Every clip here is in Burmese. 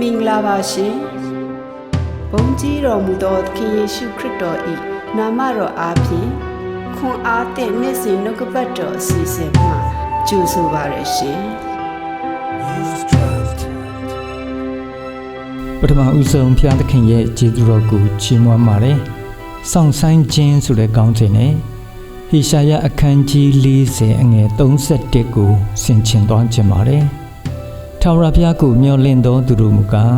မင်္ဂလာပါရှင်ဘုန်းကြီးတော်မူသောသခင်ယေရှုခရစ်တော်၏နာမတော်အားဖြင့်ခွန်အားသည့်နေ့စဉ်နှုတ်ကပတ်တော်အစီအစဉ်မှာကြိုဆိုပါရရှင်ပထမဦးဆုံးဘုရားသခင်ရဲ့ကျေးဇူးတော်ကိုချီးမွမ်းပါတယ်။စောင့်ဆိုင်ခြင်းဆိုတဲ့ကောင်းခြင်းနဲ့ဟေရှာယအခန်းကြီး40အငယ်31ကိုဆင်ခြင်သွားခြင်းပါတယ်။ ထာဝရဘုရားကိုမျှော်လင့်သောသူတို့မူကား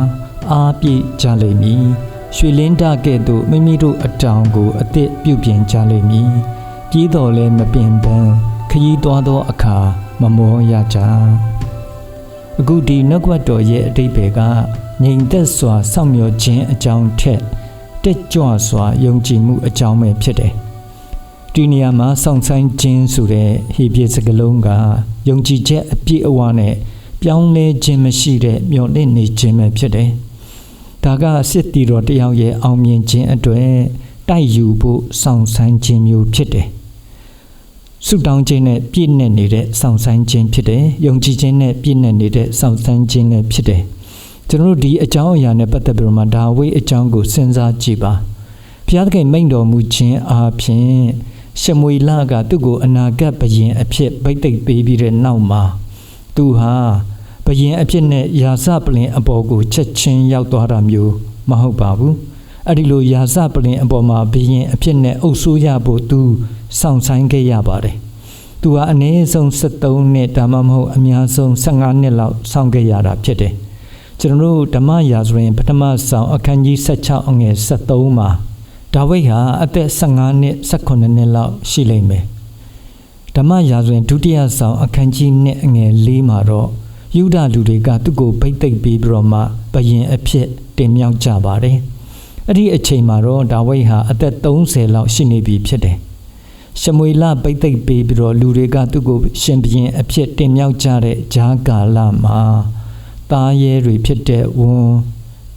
အားပြည့်ကြလိမ့်မည်။ရွှေလင်းတကဲ့သို့မိမိတို့အတောင်ကိုအသစ်ပြုပြင်ကြလိမ့်မည်။ကြီးတော်လည်းမပင်ပန်းခရီးသွားသောအခါမမောရကြ။အခုဒီနှုတ်ကပတ်တော်ရဲ့အတိတ်ပဲကငြိမ်သက်စွာစောင့်မျှော်ခြင်းအကြောင်းထက်တက်ကြွစွာယုံကြည်မှုအကြောင်းပဲဖြစ်တယ်။ဒီနေရာမှာစောင့်ဆိုင်ခြင်းဆိုတဲ့ဟေပြစကလုံးကယုံကြည်ချက်အပြည့်အဝနဲ့ ပြောင်းလဲခြင်းမရှိတဲ့မျှော်လင့်နေခြင်းပဲဖြစ်တယ်။ဒါကစစ်တီတော်တယောက်ရဲ့အောင်မြင်ခြင်းအတွက်တိုက်ယူဖို့စောင့်ဆိုင်ခြင်းမျိုးဖြစ်တယ်။ဆုတောင်းခြင်းနဲ့ပြည့်နေနေတဲ့စောင့်ဆိုင်ခြင်းဖြစ်တယ်။ယုံကြည်ခြင်းနဲ့ပြည့်နေနေတဲ့စောင့်ဆိုင်ခြင်းလည်းဖြစ်တယ်။ကျွန်တော်တို့ဒီအကြောင်းအရာနဲ့ပတ်သက်ပြီးတော့မှဒါဝိအကြောင်းကိုစဉ်းစားကြည့်ပါ။ဘုရားသခင်မိန့်တော်မူခြင်းအားဖြင့်ရှမွေလကသူ့ကိုအနာဂတ်ဘယင်အဖြစ်ဗိတ်သိက်ပေးပြီးတဲ့နောက်မှာသူဟာ ဘယင်အဖြစ်နဲ့ယာစပလင်အပေါ်ကိုချက်ချင်းရောက်သွားတာမျိုးမဟုတ်ပါဘူး။အဲ့ဒီလိုယာစပလင်အပေါ်မှာဘယင်အဖြစ်နဲ့အုပ်ဆိုးရဖို့သူစောင့်ဆိုင်ခဲ့ရပါတယ်။သူဟာအနည်းဆုံး73နှစ်ဒါမှမဟုတ်အများဆုံး15နှစ်လောက်စောင့်ခဲ့ရတာဖြစ်တယ်။ကျွန်တော်တို့ဓမ္မရာဇဝင်ပထမဆောင်အခန်းကြီး16အငယ်73မှာဒါဝိဒ်ဟာအသက်15နှစ်18နှစ်လောက်ရှိလိမ့်မယ်ဓမ္မရာဇဝင်ဒုတိယဆောင်အခန်းကြီး2အငယ်4မှာတော့ ယူဒလူတွေကသူ့ကိုဗိတ်သိက်ပြီးပြီးတော့မှဘယင်အဖြစ်တင်မြောက်ကြပါတယ်အဲ့ဒီအချိန်မှာတော့ဒါဝိဒ်ဟာအသက်30လောက်ရှိနေပြီဖြစ်တယ်ရှမွေလဗိတ်သိက်ပြီးပြီးတော့လူတွေကသူ့ကိုရှင်ဘရင်အဖြစ်တင်မြောက်ကြတဲ့ဂျားကာလမှာသားရဲတွေဖြစ်တဲ့ဝွန်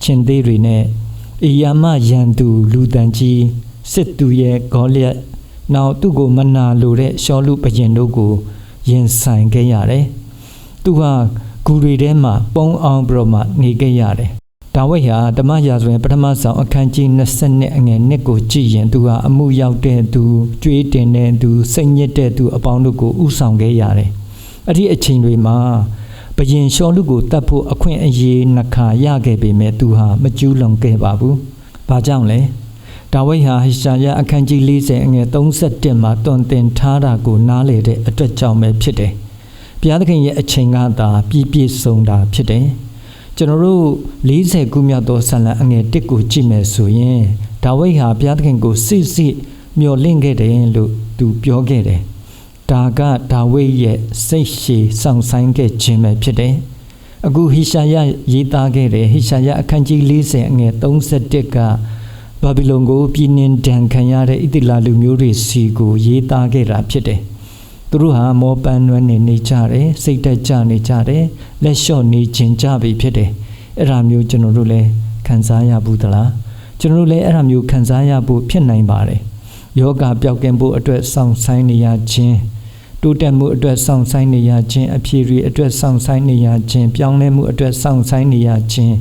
ချင်းသေးတွေနဲ့အီယာမယန်သူလူတန်ကြီးစစ်သူရဲ့ဂေါလျက်နောက်သူ့ကိုမနာလိုတဲ့ရှောလူဘရင်တို့ကိုရင်ဆိုင်ခဲ့ရတယ်။သူဟာ ဂူတွေထဲမှာပုံအောင်ပြီးတော့မှနေခဲ့ရတယ်။ဒါဝိဒ်ဟာဓမ္မရာဇဝင်ပထမဆောင်အခန်းကြီး20အငယ်1ကိုကြည့်ရင်သူဟာအမှုရောက်တဲ့သူကြွေးတင်တဲ့သူစိတ်ညစ်တဲ့သူအပေါင်းတို့ကိုဥဆောင်ခဲ့ရတယ်။အဲ့ဒီအချိန်တွေမှာဘယင်ရှောလူကိုတတ်ဖို့အခွင့်အရေးနှခါရခဲ့ပေမဲ့သူဟာမကျူးလွန်ခဲ့ပါဘူး။ဘာကြောင့်လဲ။ဒါဝိဒ်ဟာဟေရှာယအခန်းကြီး40အငယ်31မှာတွင်တင်ထားတာကိုနားလေတဲ့အတွက်ကြောင့်ပဲဖြစ်တယ်။ ဘုရားသခင်ရဲ့အချိန်ကသာပြည့်ပြည့်စုံတာဖြစ်တယ်။ကျွန်တော်တို့40ခုမြောက်သောဆလံအငယ်1ကိုကြည့်မယ်ဆိုရင်ဒါဝိဒ်ဟာဘုရားသခင်ကိုစစ်စစ်မျှော်လင့်ခဲ့တယ်လို့သူပြောခဲ့တယ်။ဒါကဒါဝိဒ်ရဲ့စိတ်ရှည်စောင့်ဆိုင်ခဲ့ခြင်းပဲဖြစ်တယ်။အခုဟိရှာယရေးသားခဲ့တဲ့ဟိရှာယအခန်းကြီး40အငယ်31ကဘာဘီလုံကိုပြည်နှင်ဒဏ်ခံရတဲ့ဣတိလာလူမျိုးတွေစီကိုရေးသားခဲ့တာဖြစ်တယ်။ သူတို့ဟာမောပန်းနွမ်းနေနေကြတယ်စိတ်တက်ကြနေကြတယ်လက်လျှော့နေခြင်းကြပြီဖြစ်တယ်။အဲ့ဒါမျိုးကျွန်တော်တို့လည်းခံစားရဘူးသလား။ကျွန်တော်တို့လည်းအဲ့ဒါမျိုးခံစားရဖို့ဖြစ်နိုင်ပါတယ်။ယောဂပျောက်ကင်းဖို့အတွက်စောင့်ဆိုင်နေရခြင်းတိုးတက်မှုအတွက်စောင့်ဆိုင်နေရခြင်းအဖြေတွေအတွက်စောင့်ဆိုင်နေရခြင်းပြောင်းလဲမှုအတွက်စောင့်ဆိုင်နေရခြင်း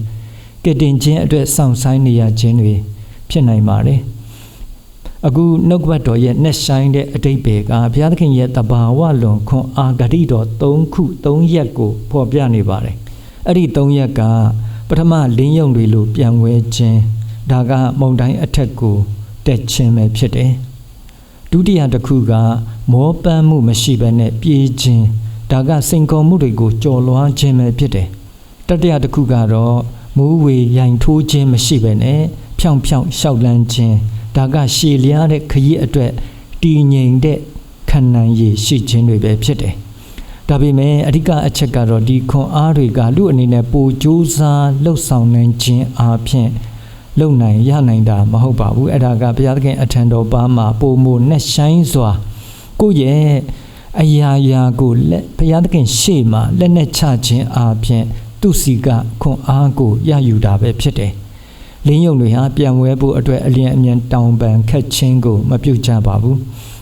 ကတင်ခြင်းအတွက်စောင့်ဆိုင်နေရခြင်းတွေဖြစ်နိုင်ပါတယ် အခုနှုတ်ကပတ်တော်ရဲ့နှက်ဆိုင်တဲ့အတိတ်ပဲကဘုရားသခင်ရဲ့တဘာဝလွန်ခွန်အာဂတိတော်၃ခု၃ရက်ကိုဖော်ပြနေပါတယ်အဲ့ဒီ၃ရက်ကပထမလင်းယုံတွေလိုပြန်ဝဲခြင်းဒါကမုံတိုင်းအထက်ကိုတက်ခြင်းပဲဖြစ်တယ်ဒုတိယတစ်ခုက မောပန်းမှုမရှိဘဲနဲ့ပြေးခြင်းဒါကစိန်ခေါ်မှုတွေကိုကြော်လွှားခြင်းပဲဖြစ်တယ်တတိယတစ်ခုကတော့မိုးဝေရိုင်ထိုးခြင်းမရှိဘဲနဲ့ဖြောင်ဖြောင်ရှောက်လန်းခြင်း ဒါကရှည်လျားတဲ့ခရီးအတွက်တည်ငြိမ်တဲ့ခန္ဓာရည်ရှိခြင်းတွေပဲဖြစ်တယ်ဒါပေမဲ့အဓိကအချက်ကတော့ဒီခွန်အားတွေကလူအနေနဲ့ပိုကြိုးစားလှုပ်ဆောင်နိုင်ခြင်းအပြင်လုံနိုင်ရနိုင်တာမဟုတ်ပါဘူးအဲ့ဒါကဘုရားသခင်အထံတော်ပါမှာပုံမနဲ့ဆိုင်စွာကိုယ့်ရဲ့အရာရာကိုလက်ဘုရားသခင်ရှေ့မှာလက်နဲ့ချခြင်းအပြင်သူစီကခွန်အားကိုရယူတာပဲဖြစ်တယ် လင်းယုံတွေဟာပြန်ဝဲဖို့အတွက်အလျင်အမြန်တောင်ပန်ခက်ချင်းကိုမပြုတ်ကြပါဘူး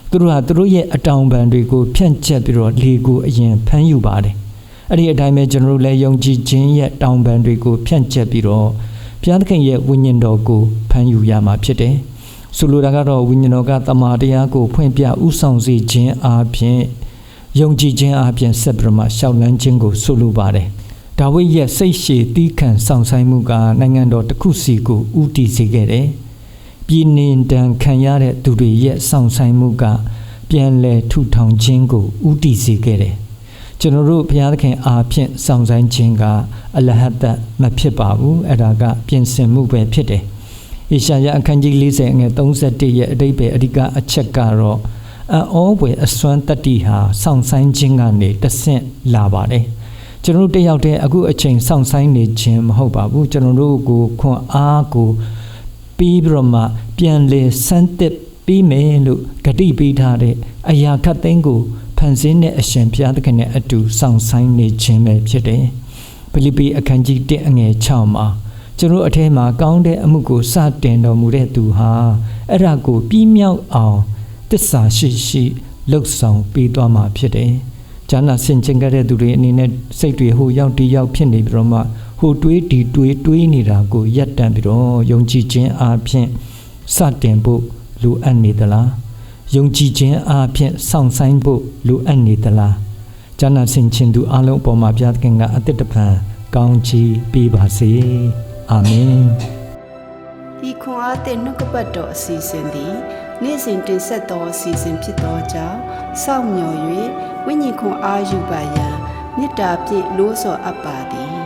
သူတို့ဟာသူတို့ရဲ့အတောင်ပန်တွေကိုဖြန့်ကျက်ပြီးတော့လေကိုအရင်ဖမ်းယူပါတယ်အဲ့ဒီအတိုင်းပဲကျွန်တော်တို့လည်းယုံကြည်ခြင်းရဲ့တောင်းပန်တွေကိုဖြန့်ကျက်ပြီးတော့ဘုရားသခင်ရဲ့ဝိညာဉ်တော်ကိုဖန်ယူရမှာဖြစ်တယ်ဆိုလိုတာကတော့ဝိညာဉ်တော်ကတမန်တရားကိုဖွင့်ပြဥဆောင်စေခြင်းအပြင်ယုံကြည်ခြင်းအပြင်ဆက်ပြီးတော့မှရှောက်လန်းခြင်းကိုဆိုလိုပါတယ် ဒါဝိဒ်ရဲ့စိတ်ရှည်တီးခံဆောင်ဆိုင်မှုကနိုင်ငံတော်တစ်ခုစီကိုဥတည်စေခဲ့တယ်ပြည်နှင်တန်ခံရတဲ့သူတွေရဲ့ဆောင်ဆိုင်မှုကပြန်လည်ထူထောင်ခြင်းကိုဥတည်စေခဲ့တယ်ကျွန်တော်တို့ဘုရားသခင်အားဖြင့်ဆောင်ဆိုင်ခြင်းကအလဟတ်တမဖြစ်ပါဘူးအဲ့ဒါကပြင်ဆင်မှုပဲဖြစ်တယ်။ဧရှာယအခန်းကြီး40ငွေ31ရဲ့အတိတ်ပဲအဓိကအချက်ကတော့အောဝယ်အစွမ်းတတ္တိဟာစောင့်ဆိုင်ခြင်းကနေတဆင့်လာပါတယ်။ ကျွန်တော်တို့တယောက်တည်းအခုအချိန်စောင့်ဆိုင်နေခြင်းမဟုတ်ပါဘူးကျွန်တော်တို့ကိုခွန်အားကိုပြီးပြီးတော့မှပြန်လေစမ်းသစ်ပြီးမယ်လို့ဂတိပေးထားတဲ့အရာခတ်သိမ်းကိုဖန်ဆင်းတဲ့အရှင်ဘုရားသခင်နဲ့အတူဆောင်ဆိုင်နေခြင်းပဲဖြစ်တယ်။ဖိလိပ္ပိအခန်းကြီး1အငယ်6မှာကျွန်တော်အထဲမှာကောင်းတဲ့အမှုကိုစတင်တော်မူတဲ့သူဟာအဲ့ဒါကိုပြီးမြောက်အောင်တစ္ဆာရှိရှိလှုပ်ဆောင်ပေးသွားမှာဖြစ်တယ်။ ကျမ်းစာဆင်ခြင်ကြတဲ့သူတွေအနေနဲ့စိတ်တွေဟိုရောက်ဒီရောက်ဖြစ်နေပြီးတော့မှဟိုတွေးဒီတွေးတွေးနေတာကိုရပ်တန့်ပြီးတော့ယုံကြည်ခြင်းအပြင်စတင်ဖို့လိုအပ်နေသလား။ယုံကြည်ခြင်းအပြင်စောင့်ဆိုင်ဖို့လိုအပ်နေသလား။ကျမ်းစာဆင်ခြင်သူအလုံးအပေါ်မှာဘုရားသခင်ကအသက်တပံကောင်းချီးပေးပါစေ။အာမင်။ဤခွန်အားသည့်နှုတ်ကပတ်တော်အစီအစဉ်သည်နေ့စဉ်တင်ဆက်သောအစီအစဉ်ဖြစ်သောကြောင့်စောင့်မျှော်၍ ဝိညာဉ်ခွန်အားယူပါရန်မေတ္တာဖြင့်လို့ဆော်အပ်ပါသည်